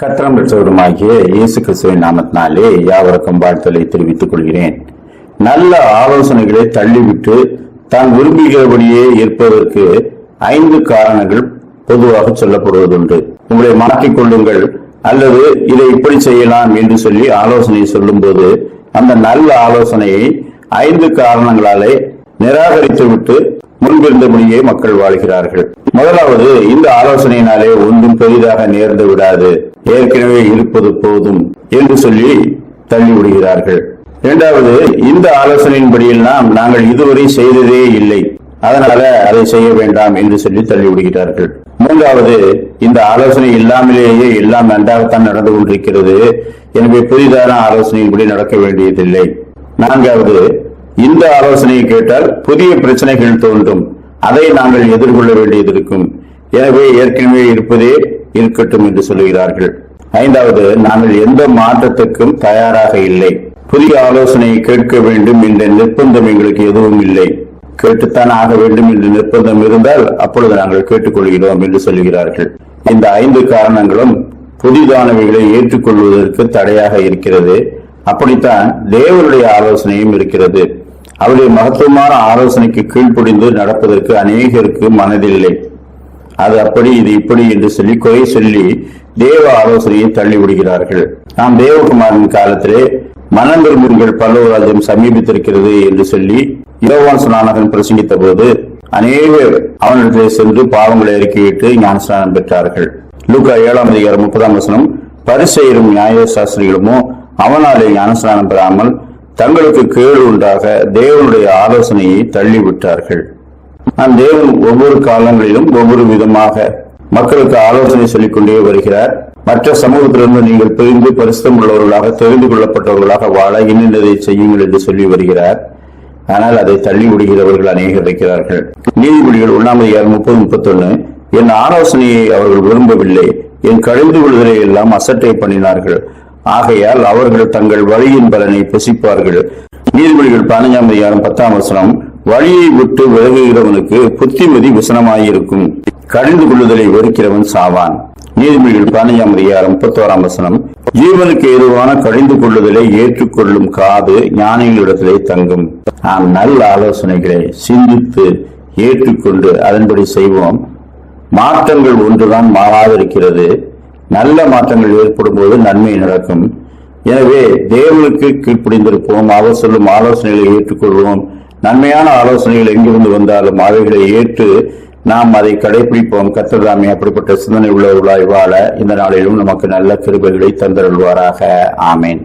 கத்திரம் பெற்றவருமாகிய இயேசு கிறிஸ்துவின் நாமத்தினாலே யாவருக்கும் வாழ்த்தலை தெரிவித்துக் கொள்கிறேன். நல்ல ஆலோசனைகளை தள்ளிவிட்டு தான் விரும்புகிறபடியே இருப்பதற்கு ஐந்து காரணங்கள் பொதுவாக சொல்லப்படுவதுண்டு. உங்களை மாற்றிக் கொள்ளுங்கள் அல்லது இதை இப்படி செய்யலாம் என்று சொல்லி ஆலோசனை சொல்லும்போது அந்த நல்ல ஆலோசனையை ஐந்து காரணங்களாலே நிராகரித்துவிட்டு முன்பிருந்தபடியே மக்கள் வாழ்கிறார்கள். முதலாவது இந்த ஆலோசனையினாலே ஒன்றும் பெரிதாக நேர்ந்து விடாது. ஏற்கனவே இருப்பது போதும் என்று சொல்லி தள்ளி விடுகிறார்கள் இரண்டாவது இந்த ஆலோசனையின்படியெல்லாம் நாங்கள் இதுவரை செய்ததே இல்லை. அதனால அதை செய்ய வேண்டாம் என்று சொல்லி தள்ளிவிடுகிறார்கள். மூன்றாவது இந்த ஆலோசனை இல்லாமலேயே எல்லாம் நன்றாகத்தான் நடந்து கொண்டிருக்கிறது. எனவே புதிதான ஆலோசனையின்படி நடக்க வேண்டியதில்லை. நான்காவது இந்த ஆலோசனையை கேட்டால் புதிய பிரச்சனைகள் தோன்றும். அதை நாங்கள் எதிர்கொள்ள வேண்டியது இருக்கும். எனவே ஏற்கனவே இருப்பதே இருக்கட்டும் என்று சொல்லுகிறார்கள். ஐந்தாவது நாங்கள் எந்த மாற்றத்துக்கும் தயாராக இல்லை. புதிய ஆலோசனையை கேட்க வேண்டும் என்ற நிர்பந்தம் எங்களுக்கு எதுவும் இல்லை. கேட்டுத்தான் ஆக வேண்டும் என்று நிர்பந்தம் இருந்தால் அப்பொழுது நாங்கள் கேட்டுக்கொள்கிறோம் என்று சொல்லுகிறார்கள் இந்த ஐந்து காரணங்களும் புதிதானவைகளை ஏற்றுக்கொள்வதற்கு தடையாக இருக்கிறது. அப்படித்தான் தேவருடைய ஆலோசனையும் இருக்கிறது. அவருடைய மகத்துவமான ஆலோசனைக்கு கீழ்ப்படிந்து நடப்பதற்கு அநேகருக்கு மனதில்லை. அது அப்படி இது இப்படி என்று சொல்லி குறை சொல்லி தேவ ஆலோசனையை தள்ளி விடுகிறார்கள். நாம் தேவகுமாரின் காலத்திலே மனம் விரும்புங்கள் பல்லவராஜ்யம் சமீபித்திருக்கிறது என்று சொல்லி யோவான் சுனானகன் பிரசங்கித்த போது அநேகர் அவனிடத்திலே சென்று பாவங்களை அறிக்கையிட்டு ஞானஸ்நானம் பெற்றார்கள். லூக்கா ஏழாம் அதிகாரம் முப்பதாம் வசனம் பரிசெயரும் நியாய சாஸ்திரிகளுமோ அவனாலே ஞானஸ்நானம் பெறாமல் தங்களுக்கு கேடு உண்டாக தேவனுடைய ஆலோசனையை தள்ளிவிட்டார்கள் நான் தேவன் ஒவ்வொரு காலங்களிலும் ஒவ்வொரு விதமாக மக்களுக்கு ஆலோசனை சொல்லிக் கொண்டே வருகிறார். மற்ற சமூகத்திலிருந்து நீங்கள் பிரிந்து பரிசுத்தம் உள்ளவர்களாக தெரிந்து கொள்ளப்பட்டவர்களாக வாழ இன்னதை செய்யுங்கள் என்று சொல்லி வருகிறார். ஆனால் அதை தள்ளி விடுகிறவர்கள் அநேகர் இருக்கிறார்கள். நீதிபதிகள் ஒன்னாமதியார் முப்பது முப்பத்தொன்னு என் ஆலோசனையை அவர்கள் விரும்பவில்லை. என் கழிந்து விடுதலை எல்லாம் அசட்டை பண்ணினார்கள். ஆகையால் அவர்கள் தங்கள் வழியின் பலனை புசிப்பார்கள். நீதிபதிகள் பதினஞ்சாம் அதிகாரம் பத்தாம் வசனம் வழியை விட்டு விலகுகிறவனுக்கு புத்திமதி விசனமாயிருக்கும் கடிந்து கொள்ளுதலை வெறுக்கிறவன் சாவான். நீதிமொழிகள் பதினஞ்சாம் அதிகாரம் முப்பத்தோராம் வசனம் ஜீவனுக்கு எதுவான கடிந்து கொள்ளுதலை ஏற்றுக்கொள்ளும் காது ஞானிகளிடத்திலே தங்கும். நாம் நல்ல ஆலோசனைகளை சிந்தித்து ஏற்றுக்கொண்டு அதன்படி செய்வோம். மாற்றங்கள் ஒன்றுதான் மாறாதிருக்கிறது. நல்ல மாற்றங்கள் ஏற்படும் போது நன்மை நடக்கும். எனவே தேவனுக்கு கீழ்ப்படிந்திருப்போம். அவர் சொல்லும் ஆலோசனைகளை ஏற்றுக்கொள்வோம். நன்மையான ஆலோசனைகள் எங்கிருந்து வந்தாலும் அவைகளை ஏற்று நாம் அதை கடைபிடிப்போம். கத்தர்தாமே அப்படிப்பட்ட சிந்தனை உள்ளவர்களாய் வாழ இந்த நாளிலும் நமக்கு நல்ல கிருபைகளை தந்தருள்வாராக. ஆமேன்.